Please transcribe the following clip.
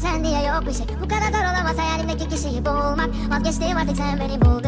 sen diye yok bir şey. Bu kadar zor olamaz. Hayalimdeki kişiyi bulmak. Vazgeçtiğim artık sen beni bul